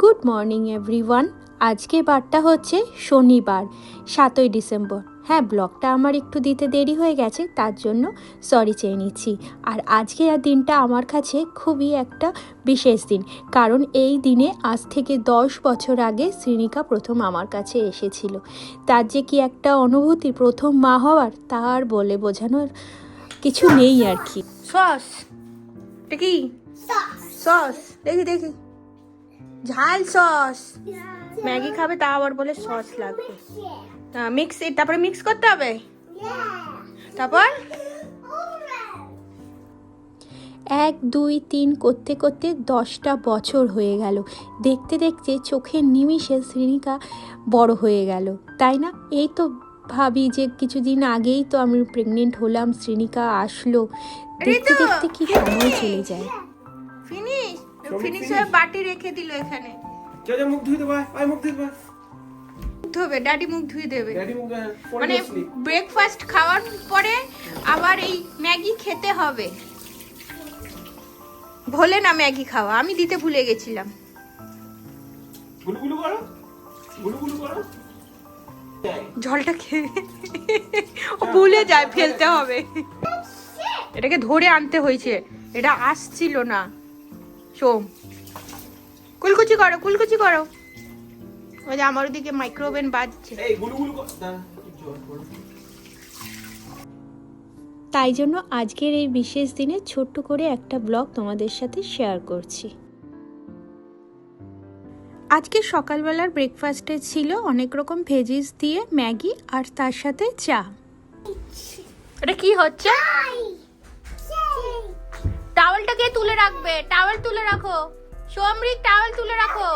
Good morning everyone. আজকে বারটা হচ্ছে শনিবার সাতই ডিসেম্বর। হ্যাঁ ব্লগটা আমার একটু দিতে দেরি হয়ে গেছে তার জন্য সরি চেয়ে নিচ্ছি। আর আজকে আর দিনটা আমার কাছে খুবই একটা বিশেষ দিন কারণ এই দিনে আজ থেকে দশ বছর আগে শ্রীনিকা প্রথম আমার কাছে এসেছিল। তার যে কি একটা অনুভূতি প্রথম মা হওয়ার তার বলে বোঝানোর কিছু নেই আর কি। সস কি সস দেখি দেখি। ঝাল সস। ম্যাগি খাবে তা আবার বলে সস লাগবে। মিক্স তারপরে মিক্স করতে হবে? তারপর? এক দুই তিন করতে করতে দশটা বছর হয়ে গেল। দেখতে দেখতে চোখের নিমিষে শ্রেণিকা বড় হয়ে গেল। তাই না? এই তো ভাবি যে কিছুদিন আগেই তো আমি প্রেগনেন্ট হলাম শ্রেণিকা আসলো। দেখতে দেখতে কি সময় চলে যায়। ফিনিশ ফিনিশ হয়ে বাটি রেখে দিল এখানে। যা যা মুখ ধুই দেবা আয় মুখ ধুই দেবা ধোবে ড্যাডি মুখ ধুয়ে দেবে। মানে ব্রেকফাস্ট খাওয়ার পরে আবার এই ম্যাগি খেতে হবে। ভোলে না ম্যাগি খাওয়া আমি দিতে ভুলে গেছিলাম। গুলগুলু করো। গুলগুলু করো। জলটা খেয়ে ভুলে যায় ফেলতে হবে। এটাকে ধরে আনতে হয়েছে এটা আসছিল না। সোম কুলকুচি করো কুলকুচি করো। ওই যে আমার ওদিকে মাইক্রোওভেন বাজছে। তাই জন্য আজকের এই বিশেষ দিনে ছোট্ট করে একটা ব্লগ তোমাদের সাথে শেয়ার করছি। আজকে সকালবেলার ব্রেকফাস্টে ছিল অনেক রকম ভেজিস দিয়ে ম্যাগি আর তার সাথে চা। এটা কি হচ্ছে? টাওয়েলটাকে তুলে রাখবে টাওয়েল তুলে রাখো। সোমরিক টাওয়েল তুলে রাখো।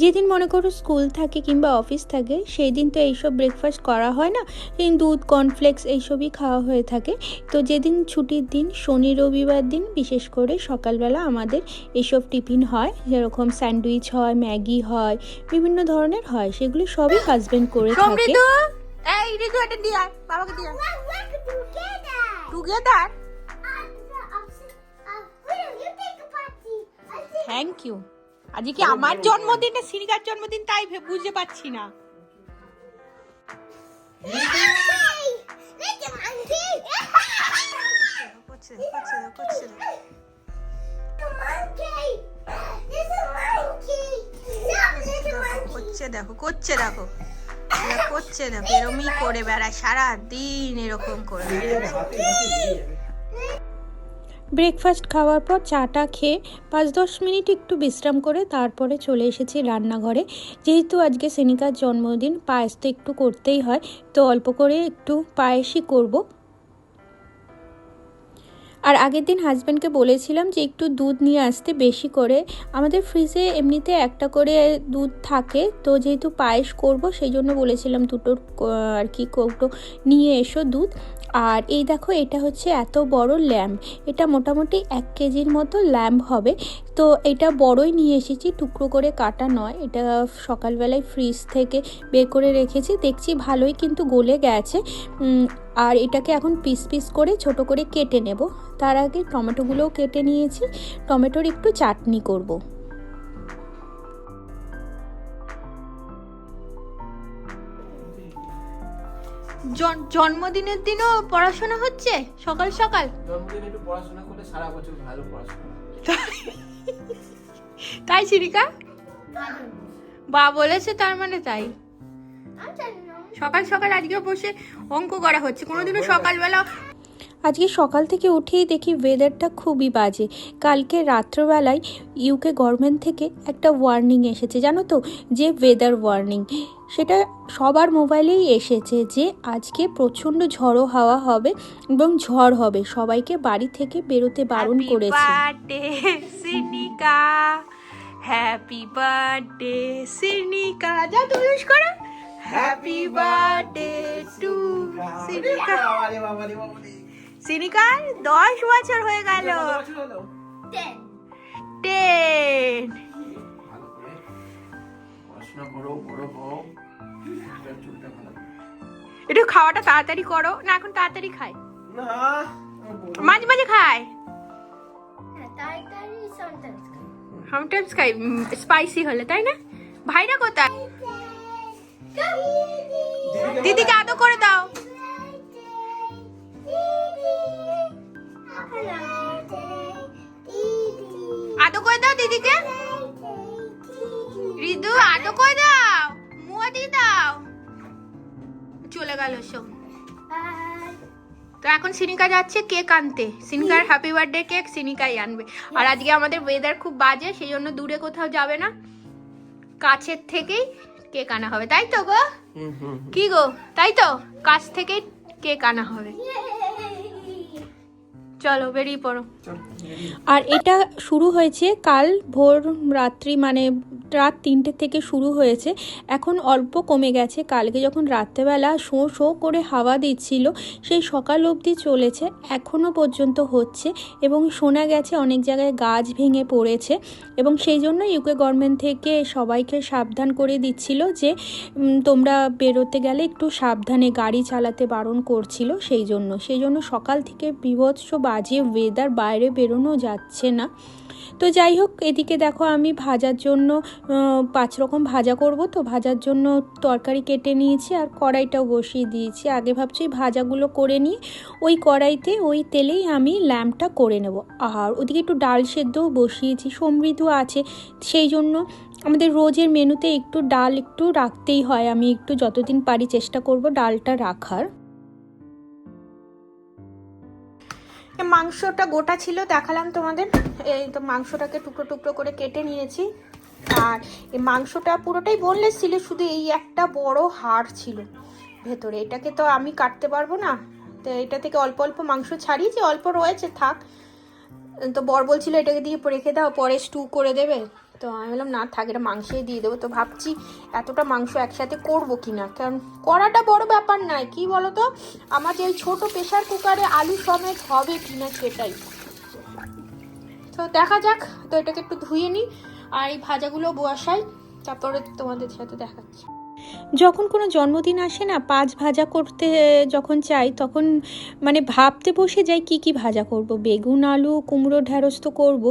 যেদিন মনে করো স্কুল থাকে কিংবা অফিস থাকে সেই দিন তো এইসব ব্রেকফাস্ট করা হয় না। এই দুধ কর্নফ্লেক্স এইসবই খাওয়া হয়ে থাকে। তো যেদিন ছুটির দিন শনি রবিবার দিন বিশেষ করে সকালবেলা আমাদের এইসব টিফিন হয়। যেরকম স্যান্ডউইচ হয় ম্যাগি হয় বিভিন্ন ধরনের হয়। সেগুলো সবই হাজবেন্ড করে থাকে। এই ঋতু এটা দিয়ে আয় বাবাকে দিয়ে টুগেদার থ্যাংক ইউ আজকে কি আমার জন্মদিন না সিনিকার জন্মদিন তাই ভে- বুঝতে পারছি না করছে দেখো করছে দেখো করছে দেখো এরমই করে বেড়ায় সারাদিন এরকম করে বেড়ায়। ব্রেকফাস্ট খাওয়ার পর চাটা খেয়ে পাঁচ দশ মিনিট একটু বিশ্রাম করে তারপরে চলে এসেছি রান্নাঘরে। যেহেতু আজকে সেনিকার জন্মদিন, পায়েস তো একটু করতেই হয়, তো অল্প করে একটু পায়েসই করব। আর আগের দিন হাজব্যান্ডকে বলেছিলাম যে একটু দুধ নিয়ে আসতে বেশি করে। আমাদের ফ্রিজে এমনিতে একটা করে দুধ থাকে, তো যেহেতু পায়েস করব সেই জন্য বলেছিলাম দুটো আর কি কৌটো নিয়ে এসো দুধ। আর এই দেখো, এটা হচ্ছে এত বড় ল্যাম্প এটা মোটামুটি এক কেজির মতো ল্যাম্প হবে। তো এটা বড়ই নিয়ে এসেছি, টুকরো করে কাটা নয়। এটা সকালবেলায় ফ্রিজ থেকে বের করে রেখেছি। দেখছি ভালোই কিন্তু গলে গেছে। আর এটাকে এখন পিস পিস করে ছোট করে কেটে নেব। তার আগে টমেটোগুলোও কেটে নিয়েছি। টমেটোর একটু চাটনি করব। জন্মদিনের দিনও পড়াশোনা হচ্ছে? সকাল সকাল? জন্মদিনে একটু পড়াশোনা করলে সারা বছর ভালো পড়াশোনা তাই চিরিকা বা বলেছে তার মানে তাই। সকাল সকাল আজকে বসে অঙ্ক করা হচ্ছে। কোনোদিনও সকালবেলা আজকে সকাল থেকে উঠেই দেখি ওয়েদারটা খুবই বাজে। কালকে রাত্রবেলায় ইউকে গভর্নমেন্ট থেকে একটা ওয়ার্নিং এসেছে জানো তো? যে ওয়েদার ওয়ার্নিং সেটা সবার মোবাইলেই এসেছে যে আজকে প্রচণ্ড ঝড়ো হাওয়া হবে এবং ঝড় হবে। সবাইকে বাড়ি থেকে বেরোতে বারণ করেছে। Happy birthday Sinika. যা তুমি করো। হ্যাপি বার্থডে টু সিনিকা সিনিকার দশ বছর হয়ে গেল? টেন। একটু খাওয়াটা তাড়াতাড়ি করো। না এখন তাড়াতাড়ি খায়। মাঝে মাঝে খায়। সামটাইমস খাই স্পাইসি হলে তাই না? ভাইরা কোথায়? দিদিকে আদো করে দাও। আদো করে দাও দিদিকে। রিদু আদো করে দাও। মুয়া দিয়ে দাও। চলে গেল সব তো এখন সিনিকা যাচ্ছে কেক আনতে। সিনিকার হ্যাপি বার্থডে কেক সিনিকাই আনবে। আর আজকে আমাদের ওয়েদার খুব বাজে, সেই জন্য দূরে কোথাও যাবে না। কাছের থেকেই কেক আনা হবে, তাই তো গো? কি গো? তাই তো? কাছ থেকে কেক আনা হবে। চলো, বেরিয়ে পড়ো। আর এটা শুরু হয়েছে কাল ভোর রাত্রি মানে রাত তিনটে থেকে শুরু হয়েছে। এখন অল্প কমে গেছে। কালকে যখন রাত্রেবেলা শো শো করে হাওয়া দিচ্ছিল, সেই সকাল অবধি চলেছে এখনও পর্যন্ত হচ্ছে এবং শোনা গেছে অনেক জায়গায় গাছ ভেঙে পড়েছে এবং সেই জন্য ইউকে গভর্নমেন্ট থেকে সবাইকে সাবধান করে দিচ্ছিল যে তোমরা বেরোতে গেলে একটু সাবধানে গাড়ি চালাতে বারণ করছিল সেই জন্য। সেই জন্য সকাল থেকে বিভৎস বাজে ওয়েদার বাইরে বেরোনো যাচ্ছে না। তো যাই হোক, এদিকে দেখো আমি ভাজার জন্য পাঁচ রকম ভাজা করব। তো ভাজার জন্য তরকারি কেটে নিয়েছি আর কড়াইটাও বসিয়ে দিয়েছি। আগে ভাবছি ভাজাগুলো করে নিয়ে ওই কড়াইতে ওই তেলেই আমি ল্যাম্পটা করে নেব। আর ওদিকে একটু ডাল সেদ্ধও বসিয়েছি, সমৃদ্ধ আছে। সেই জন্য আমাদের রোজের মেনুতে একটু ডাল একটু রাখতেই হয়। আমি একটু যতদিন পারি চেষ্টা করব ডালটা রাখার। মাংসটা গোটা ছিল, দেখালাম তোমাদের। এই তো মাংসটাকে টুকরো টুকরো করে কেটে নিয়েছি। আর এই মাংসটা পুরোটাই বললে ছিল, শুধু এই একটা বড় হাড় ছিল ভেতরে। এটাকে তো আমি কাটতে পারব না। তো এটা থেকে অল্প অল্প মাংস ছাড়িয়েছি অল্প রয়েছে, থাক। তো বর বলছিল, এটাকে দিয়ে রেখে দাও, পরে স্টু করে দেবে। তো আমি বললাম, না থাক, এটা মাংসই দিয়ে দেবো। তো ভাবছি এতটা মাংস একসাথে করব কি না কারণ করাটা বড় ব্যাপার নয়, কি বলো তো আমার যে ওই ছোটো প্রেশার কুকারে আলু সমেত হবে কি না সেটাই। তো দেখা যাক, তো এটাকে একটু ধুয়ে নিই, আর এই ভাজাগুলো বসাই, তারপরে তোমাদের সাথে দেখাচ্ছি। যখন কোনো জন্মদিন আসে না, পাঁচ ভাজা করতে যখন চাই, তখন মানে ভাবতে বসে যাই কি কি ভাজা করব। বেগুন, আলু, কুমড়ো ঢ্যাঁড়স তো করব।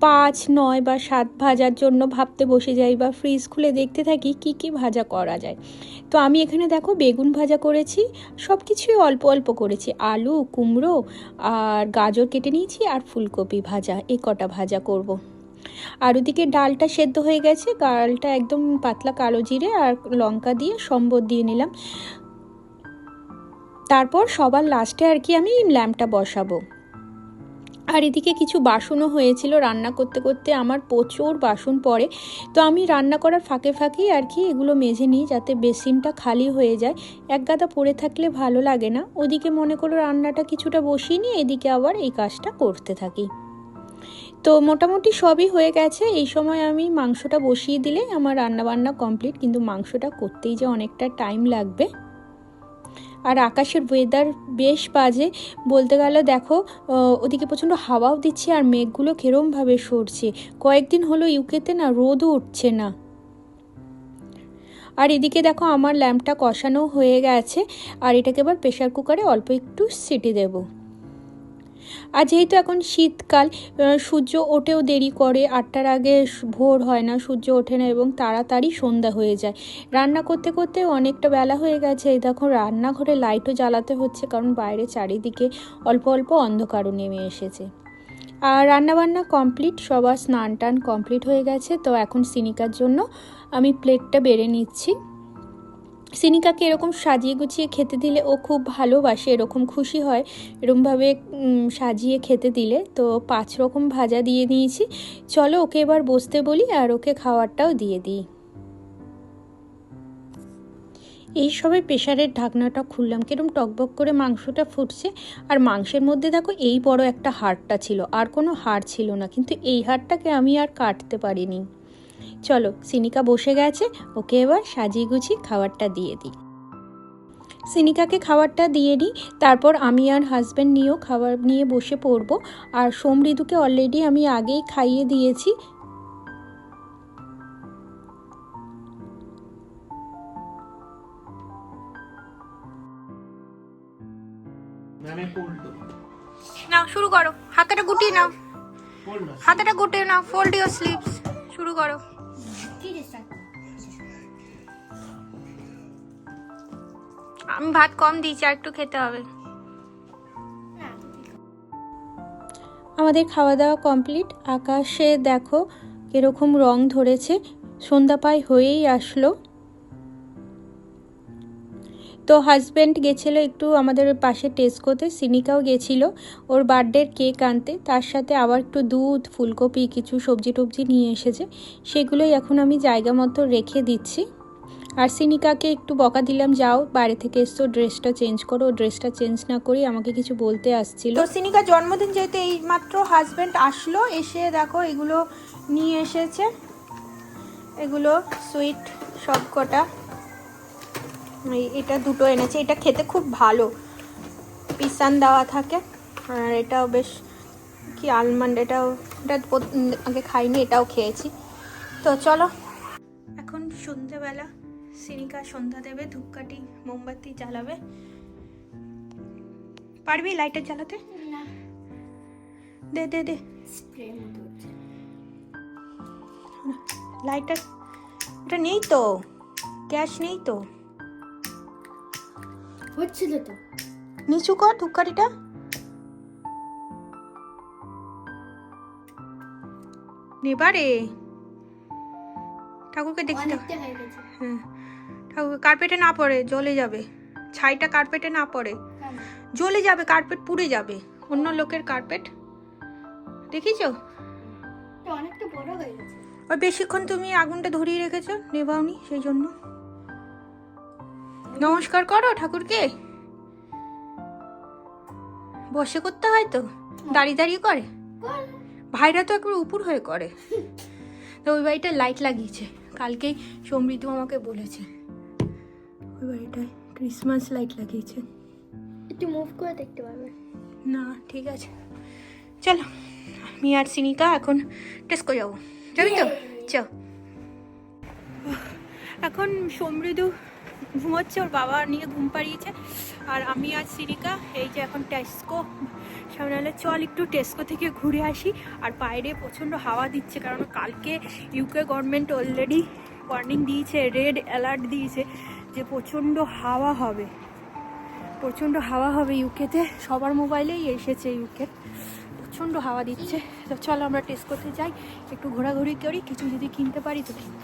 পাঁচ, নয় বা সাত ভাজার জন্য ভাবতে বসে যাই বা ফ্রিজ খুলে দেখতে থাকি কি কি ভাজা করা যায়। তো আমি এখানে দেখো বেগুন ভাজা করেছি সব কিছুই অল্প অল্প করেছি। আলু, কুমড়ো আর গাজর কেটে নিয়েছি আর ফুলকপি ভাজা এই কটা ভাজা করব। আর ওদিকে ডালটা সেদ্ধ হয়ে গেছে। ডালটা একদম পাতলা কালো জিরে আর লঙ্কা দিয়ে সম্বর দিয়ে নিলাম। তারপর সবার লাস্টে আর কি আমি ল্যাম্পটা বসাবো। আর এদিকে কিছু বাসনও হয়েছিল রান্না করতে করতে, আমার প্রচুর বাসন পড়ে। তো আমি রান্না করার ফাঁকে ফাঁকেই আর কি এগুলো মেজে নিই যাতে বেসিনটা খালি হয়ে যায়। এক গাদা পড়ে থাকলে ভালো লাগে না। ওদিকে মনে করো রান্নাটা কিছুটা বসিয়ে নিয়ে এদিকে আবার এই কাজটা করতে থাকি। তো মোটামুটি সবই হয়ে গেছে। এই সময় আমি মাংসটা বসিয়ে দিলে আমার রান্না বান্না কমপ্লিট কিন্তু মাংসটা করতেই যে অনেকটা টাইম লাগবে। আর আকাশের ওয়েদার বেশ বাজে। বলতে গেলে দেখো ওদিকে প্রচণ্ড হাওয়াও দিচ্ছে আর মেঘগুলো কেরমভাবে সরছে। কয়েকদিন হলো ইউকেতে না রোদও উঠছে না। আর এদিকে দেখো আমার ল্যাম্পটা কষানো হয়ে গেছে। আর এটাকে এবার প্রেশার কুকারে অল্প একটু সিটি দেবো। আর যেহেতু এখন শীতকাল সূর্য ওঠেও দেরি করে, আটটার আগে ভোর হয় না, সূর্য ওঠে না এবং তাড়াতাড়ি সন্ধ্যা হয়ে যায়। রান্না করতে করতে অনেকটা বেলা হয়ে গেছে। এই দেখো, রান্নাঘরে লাইটও জ্বালাতে হচ্ছে কারণ বাইরে চারিদিকে অল্প অল্প অন্ধকারও নেমে এসেছে। আর রান্নাবান্না কমপ্লিট, সবার স্নান টান কমপ্লিট হয়ে গেছে। তো এখন সিনিকার জন্য আমি প্লেটটা বেড়ে নিচ্ছি। সিনিকাকে এরকম সাজিয়ে গুছিয়ে খেতে দিলে ও খুব ভালোবাসে, এরকম খুশি হয় এরকমভাবে সাজিয়ে খেতে দিলে। তো পাঁচ রকম ভাজা দিয়ে দিয়েছি। চলো ওকে এবার বসতে বলি আর ওকে খাবারটাও দিয়ে দিই। এই সবে প্রেশারের ঢাকনাটা খুললাম। কিরম টকবক করে মাংসটা ফুটছে। আর মাংসের মধ্যে দেখো এই বড় একটা হাড়টা ছিল। আর কোনো হাড় ছিল না। কিন্তু এই হাড়টাকে আমি আর কাটতে পারিনি। চলো সিনিকা বসে গেছে ওকে এবার সাজিয়ে গুছিয়ে খাবারটা দিয়ে দিই। সিনিকাকে খাবারটা দিয়ে দিই তারপর আমি আর হাজব্যান্ড নিয়েও খাবার নিয়ে বসে পড়ব আর সোমৃদুকে অলরেডি আমি আগেই খাইয়ে দিয়েছি। আমি নাও শুরু করো। হাতটা গুটিয়ে নাও। হাতেটা গুটে না ফোল্ড ইউর স্লিভস শুরু করো। আমি ভাত কম দিয়েছি, আর একটু খেতে হবে। আমাদের খাওয়া দাওয়া কমপ্লিট। আকাশে দেখো কীরকম রং ধরেছে। সন্ধ্যা পায় হয়েই আসলো। তো হাজব্যান্ড গেছিল একটু আমাদের পাশে টেস্কোতে সিনিকাও গেছিল ওর বার্থডের কেক আনতে, তার সাথে আবার একটু দুধ, ফুলকপি, কিছু সবজি টবজি নিয়ে এসেছে, সেগুলোই এখন আমি জায়গা মতো রেখে দিচ্ছি। আর সিনিকাকে একটু বকা দিলাম, যাও বাইরে থেকে এসছো ড্রেসটা চেঞ্জ করো ড্রেসটা চেঞ্জ না করি আমাকে কিছু বলতে আসছিল। তো সিনিকা জন্মদিন যেহেতু এই মাত্র হাজব্যান্ড আসলো, এসে দেখো এগুলো নিয়ে এসেছে, এগুলো সুইট সব কটা এই এটা দুটো এনেছে। এটা খেতে খুব ভালো। পিসান দেওয়া থাকে। আর এটাও বেশ কি আলমন্ড এটাও এটা আগে খাইনি এটাও খেয়েছি। তো চলো। এখন সন্ধ্যেবেলা সিনিকা সন্ধ্যা দেবে ধূপকাঠি মোমবাতি জ্বালাবে। পারবি লাইটার জ্বালাতে? দে দে দে। লাইটার এটা নেই তো। গ্যাস নেই তো। হচ্ছিল তো নিচু কর ধূপকাঠিটা। নেবারে ঠাকুরকে দেখতে হ্যাঁ ঠাকুর কার্পেটে না পড়ে জ্বলে যাবে। ছাইটা কার্পেটে না পড়ে? জ্বলে যাবে কার্পেট পুড়ে যাবে। অন্য লোকের কার্পেট। দেখিছো? অনেকটা বড় হয়ে গেছে। আর বেশিক্ষণ তুমি আগুনটা ধরিয়ে রেখেছো নেবাওনি সেই জন্য। নমস্কার করো ঠাকুরকে। বসে করতে হয় তো? দাঁড়িয়ে দাঁড়িয়ে করে? ভাইরা তো একবার উপর হয়ে করে। তো ওই বাড়িটা লাইট লাগিয়েছে। কালকেই সমৃদ্ধ আমাকে বলেছে। ওই বাড়িটায় ক্রিসমাস লাইট লাগিয়েছে। একটু মুভ করে দেখতে পারবে। না ঠিক আছে। চলো আমি আর সিনিকা এখন টেস্কো যাব। যাবি তো? চ এখন সমৃদ্ধ ঘুমোচ্ছে, ওর বাবা নিয়ে ঘুম পাড়িয়েছে। আর আমি আর সিনিকা, এই যে এখন টেস্কো। সামনে হলে চল একটু টেস্কো থেকে ঘুরে আসি। আর বাইরে প্রচণ্ড হাওয়া দিচ্ছে, কারণ কালকে ইউকে গভর্নমেন্ট অলরেডি ওয়ার্নিং দিয়েছে রেড অ্যালার্ট দিয়েছে যে প্রচণ্ড হাওয়া হবে। প্রচণ্ড হাওয়া হবে ইউকেতে সবার মোবাইলেই এসেছে ইউকে প্রচণ্ড হাওয়া দিচ্ছে। তো চলো আমরা টেস্ট করতে যাই। একটু ঘোরাঘুরি করি। কিছু যদি কিনতে পারি তো কিনবো।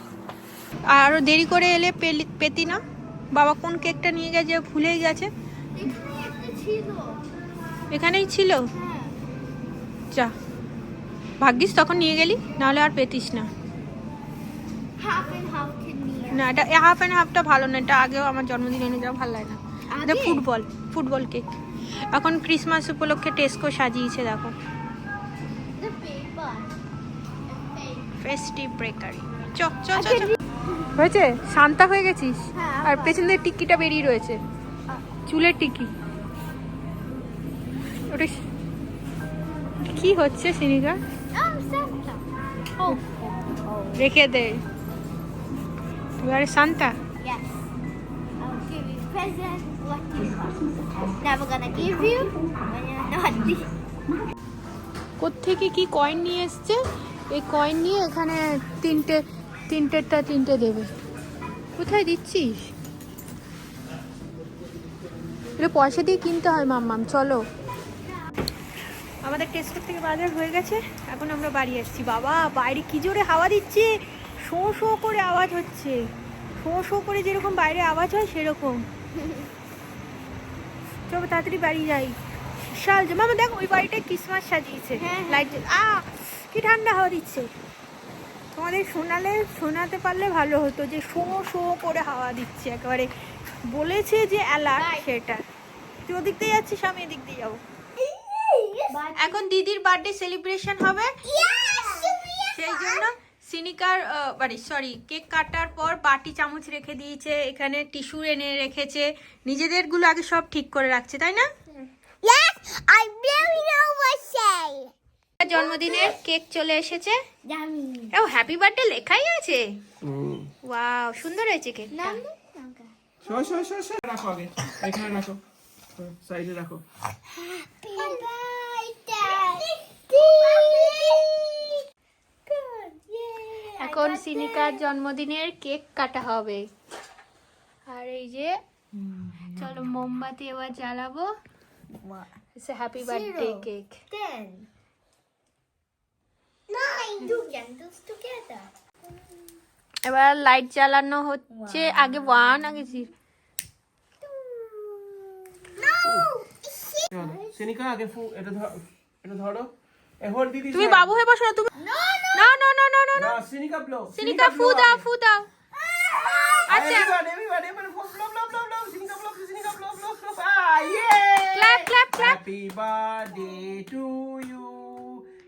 আরও দেরি করে এলে পেলি- পেতি না? বাবা কোন কেকটা নিয়ে গেছে ভুলেই গেছে। এখানেই ছিল? যা। ভাগ্যিস তখন নিয়ে গেলি নাহলে আর পেতিস না। না এটা হাফ অ্যান্ড হাফটা ভালো না এটা আগেও আমার জন্মদিনে এনে যাওয়া ভালো লাগে না। এটা ফুটবল ফুটবল কেক। এখন ক্রিসমাস উপলক্ষে টেস্কো সাজিয়েছে দেখো। ফেস্টিভ ব্রেকারি চ চ চ চ। হয়েছে? শান্তা হয়ে গেছিস? হ্যাঁ, আর পেছন দিয়ে টিকিটা বেরিয়ে রয়েছে। চুলের টিকি। ওটা কি হচ্ছে সিনিকা? ও। রেখে দে। এবারে Shanta. Yes. I'll give you present what you want. Never gonna give you when you're naughty. কোত্থেকে কি কয়েন নিয়ে এসছে? এই কয়েন নিয়ে এখানে তিনটে তিনটেরটা তিনটে দেবে। কোথায় দিচ্ছিস? এটা পয়সা দিয়ে কিনতে হয় মাম্মাম চলো। আমাদের টেস্টের থেকে বাজার হয়ে গেছে এখন আমরা বাড়ি আসছি। বাবা বাইরে কি জোরে হাওয়া দিচ্ছে? শো শো করে আওয়াজ হচ্ছে। শো শো করে যেরকম বাইরে আওয়াজ হয় সেরকম। চলো তাড়াতাড়ি বাড়ি যাই। বিশাল যে মামা দেখ ওই বাড়িটায় ক্রিসমাস সাজিয়েছে। হ্যাঁ, হ্যাঁ। লাইট আ কি ঠান্ডা হাওয়া দিচ্ছে। তোমাদের শোনালে শোনাতে পারলে ভালো হতো যে শো শো করে হাওয়া দিচ্ছে একেবারে। বলেছে যে অ্যালার্ট সেটা। তুই ওদিক দিয়ে যাচ্ছিস আমি এদিক দিয়ে যাব। এখন দিদির বার্থডে সেলিব্রেশন হবে। সেই জন্য সিনিকার বাড়ি সরি কেক কাটার পর বাটি চামচ রেখে দিয়েছে এখানে টিস্যু এনে রেখেছে। নিজেদেরগুলো আগে সব ঠিক করে রাখছে তাই না? Yes, I really know. জন্মদিনের কেক চলে এসেছে. ও হ্যাপি বার্থডে লেখাই আছে? হুম। ওয়াও সুন্দর হয়েছে কেক রাখো আগে। এখানে রাখো। সাইডে রাখো। এখন সিনিকার জন্মদিনের কেক কাটা হবে। আর এই যে চলো মোমবাতি এবার জ্বালাবো। Happy birthday. কেক এবার লাইট জ্বালানো হচ্ছে আগে ওয়ান আগে clap clap clap to you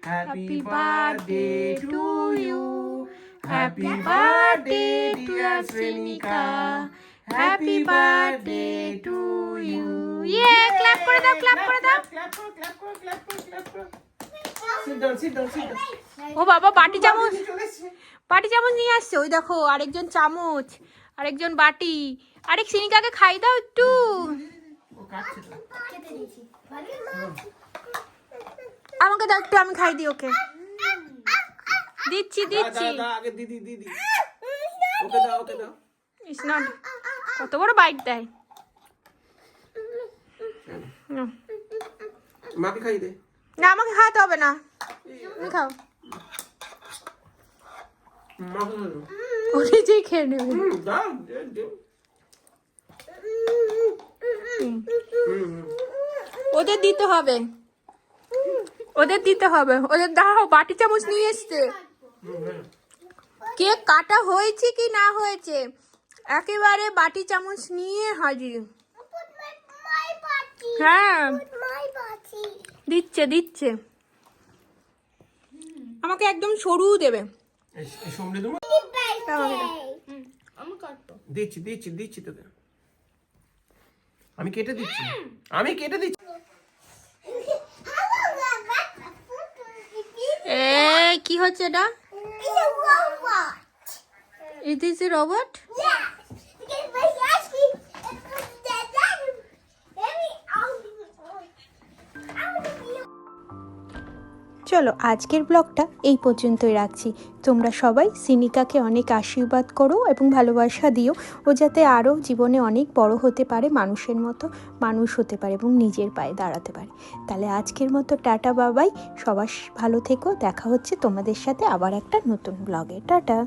Happy, birthday to you. Happy birthday, dear. Sinika. Happy birthday to you. Yeah, clap করে দাও, clap করে দাও। Clap, clap, clap, clap, clap, clap, clap. Sit down, sit down, sit down. ও বাবা বাটি চামচ। বাটি চামচ নিয়ে আসছে ওই দেখো আরেকজন চামচ আরেকজন বাটি আরেক সিনিকাকে খাই দাও একটু ও কাটছে। আমাকে দাও একটু আমি খাই দিই ওকে। দিচ্ছি দিচ্ছি। আগে দিদি দিদি। ওকে দাও ওকে দাও। ইস নট কত বড় বাইট দেয়। মাকে খাই দে। না আমাকে খাওয়াতে হবে না। তুমি খাও। খাই দাও। খেয়ে নেবে। ওদের দিতে হবে। ওদের দিতে হবে। ওদের দাও বাটি চামচ নিয়ে এসছে। কেক কাটা হয়েছে কি না হয়েছে? একেবারে বাটি চামচ নিয়ে হাজির. হ্যাঁ. দিচ্ছে দিচ্ছে। আমাকে একদম সরু দেবে। দিচ্ছি দিচ্ছি দিচ্ছি তোকে আমি কেটে দিচ্ছি। আমি কেটে দিচ্ছি। এ কি হচ্ছে এটা? It's a robot. ইট চলো, আজকের ব্লগটা এই পর্যন্তই রাখছি। তোমরা সবাই সিনিকাকে অনেক আশীর্বাদ করো এবং ভালোবাসা দিও, ও যাতে আরও জীবনে অনেক বড় হতে পারে, মানুষের মতো মানুষ হতে পারে এবং নিজের পায়ে দাঁড়াতে পারে। তাহলে আজকের মতো টাটা, বাবাই। সবার ভালো থেকো। দেখা হচ্ছে তোমাদের সাথে আবার একটা নতুন ব্লগে। টাটা।